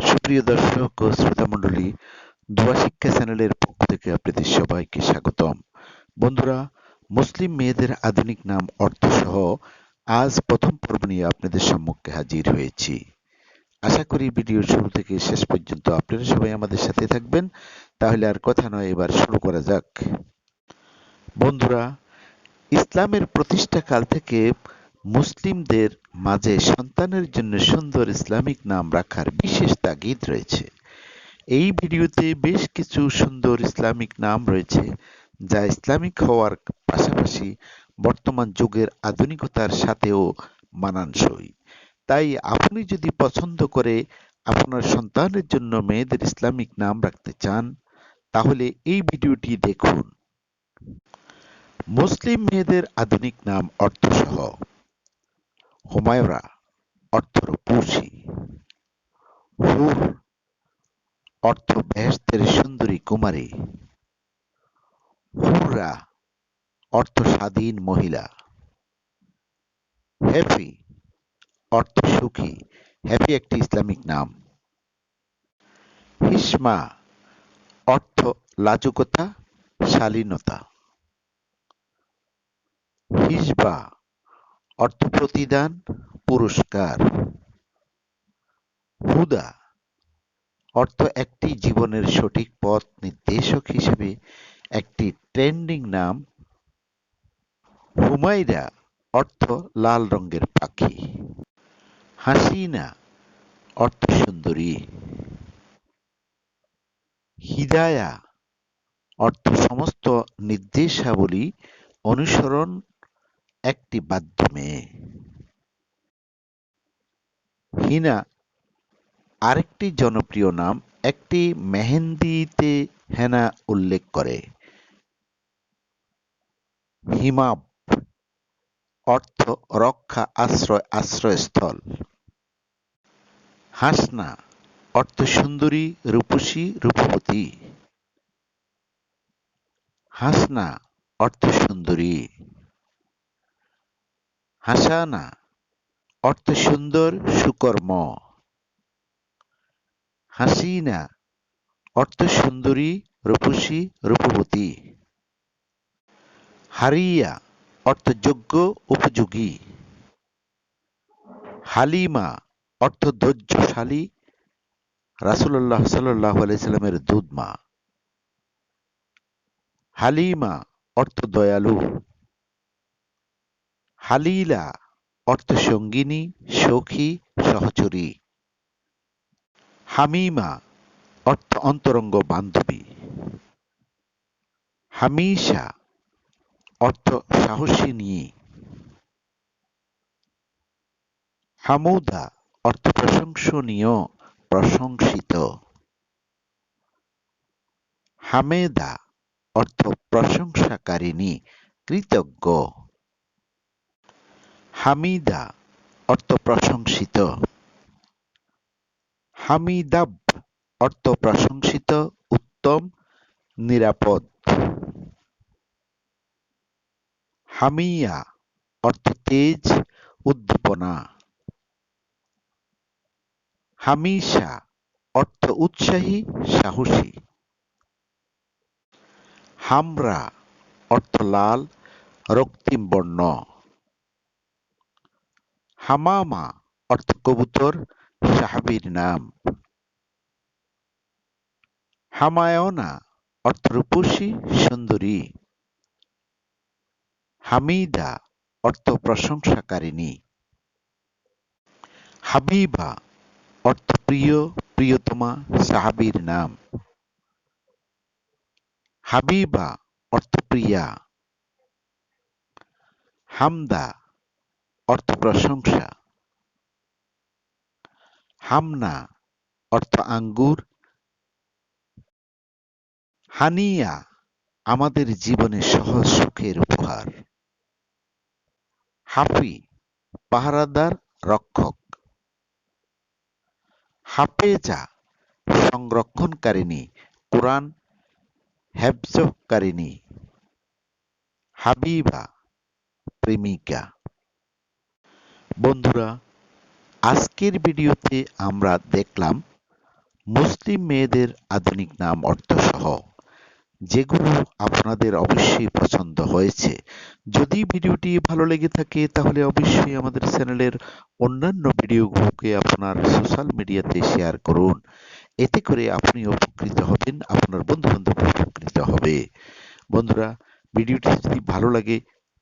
সুপ্রিয় দর্শক ও দোয়া শিক্ষা চ্যানেলের পক্ষ থেকে আপনাদের সবাইকে স্বাগতম। বন্ধুরা, মুসলিম মেয়েদের আধুনিক নাম আজ প্রথম পর্ব নিয়ে আপনাদের সম্মুখে হাজির হয়েছি। আশা করি ভিডিওর শুরু থেকে শেষ পর্যন্ত আপনারা সবাই আমাদের সাথে থাকবেন। তাহলে আর কথা নয়, এবার শুরু করা যাক। বন্ধুরা, ইসলামের প্রতিষ্ঠাকাল থেকে মুসলিমদের মাঝে সন্তানের জন্য সুন্দর ইসলামিক নাম রাখার বিশেষ তাগিদ রয়েছে। এই ভিডিওতে বেশ কিছু সুন্দর ইসলামিক নাম রয়েছে, যা ইসলামিক হওয়ার পাশাপাশি বর্তমান যুগের আধুনিকতার সাথেও মানানসই। তাই আপনি যদি পছন্দ করে আপনার সন্তানের জন্য মেয়েদের ইসলামিক নাম রাখতে চান, তাহলে এই ভিডিওটি দেখুন। মুসলিম মেয়েদের আধুনিক নাম অর্থসহ। হুমায়রা অর্থ রূপসী হুর অর্থ বেহেশতের সুন্দরী কুমারী। হুররা অর্থ স্বাধীন মহিলা। হ্যাপি অর্থ সুখী হ্যাপি একটি ইসলামিক নাম। হিসমা অর্থ লাজুকতা শালীনতা। হিজবা অর্থ প্রতিদান পুরস্কার। হুদা, অর্থ একটি জীবনের সঠিক পথ নির্দেশক হিসেবে একটি ট্রেন্ডিং নাম। হুমায়রা, অর্থ লাল রঙের পাখি। হাসিনা, অর্থ সুন্দরী। হিদায়া, অর্থ সমস্ত নির্দেশাবলী অনুসরণ একটি মাধ্যমে। হিনা, আরেকটি জনপ্রিয় নাম, একটি মেহেন্দিতে হেনা উল্লেখ করে। হিমাব অর্থ রক্ষা, আশ্রয়, আশ্রয়স্থল। হাসনা, অর্থ সুন্দরী, রূপসী, রূপবতী। হাসনা, অর্থ সুন্দরী। হাসানা, অর্থ সুন্দর, সুকর্ম। হাসিনা, অর্থ সুন্দরী, রূপসী, রূপবতী। হারিয়া, অর্থ যোগ্য, উপযোগী। হালিমা, অর্থ ধৈর্যশালী রাসুল্লাহ সাল্লাহ আলাইসাল্লামের দুধমা। হালিমা, অর্থ দয়ালু। হালিলা অর্থ সঙ্গিনী সখী, সহচরী। হামিমা, অর্থ অন্তরঙ্গ বান্ধবী। হামিশা, অর্থ সাহসিনী হামুদা, অর্থ প্রশংসনীয়, প্রশংসিত। হামেদা, অর্থ প্রশংসাকারিণী, কৃতজ্ঞ। হামিদা অর্থ প্রশংসিত। হামিদাব অর্থ প্রশংসিত, উত্তম, নিরাপদ। হামিয়া অর্থ তেজ, উদ্দীপনা। হামিশা অর্থ উৎসাহী, সাহসী। হামরা অর্থ লাল, রক্তিম বর্ণ। হামামা, অর্থ কবুতর, সাহাবীর নাম। হামায়না অর্থ রূপসী, সুন্দরী। হামিদা, অর্থ প্রশংসাকারিণী। হাবিবা, অর্থ প্রিয়, প্রিয়তমা, সাহাবির নাম। হাবিবা, অর্থ প্রিয়া। হামদা অর্থ প্রশংসা। হামনা, অর্থ আঙ্গুর। হানিয়া, আমাদের জীবনে সহজ সুখের উপহার। হাফি, পাহারাদার রক্ষক। হাফেজা, সংরক্ষণকারিণী, কোরআন হেফজকারিণী। হাবিবা, প্রেমিকা। বন্ধুরা, আজকের ভিডিওতে আমরা দেখলাম মুসলিম মেয়েদের আধুনিক নাম অর্থসহ, যেগুলো আপনাদের অবশ্যই পছন্দ হয়েছে। যদি ভিডিওটি ভালো লেগে থাকে, তাহলে অবশ্যই আমাদের চ্যানেলের অন্যান্য ভিডিওগুলোকে আপনার সোশ্যাল মিডিয়াতে শেয়ার করুন। এতে করে আপনি উপকৃত হবেন, আপনার বন্ধু বান্ধব উপকৃত হবে। বন্ধুরা, ভিডিওটি যদি ভালো লাগে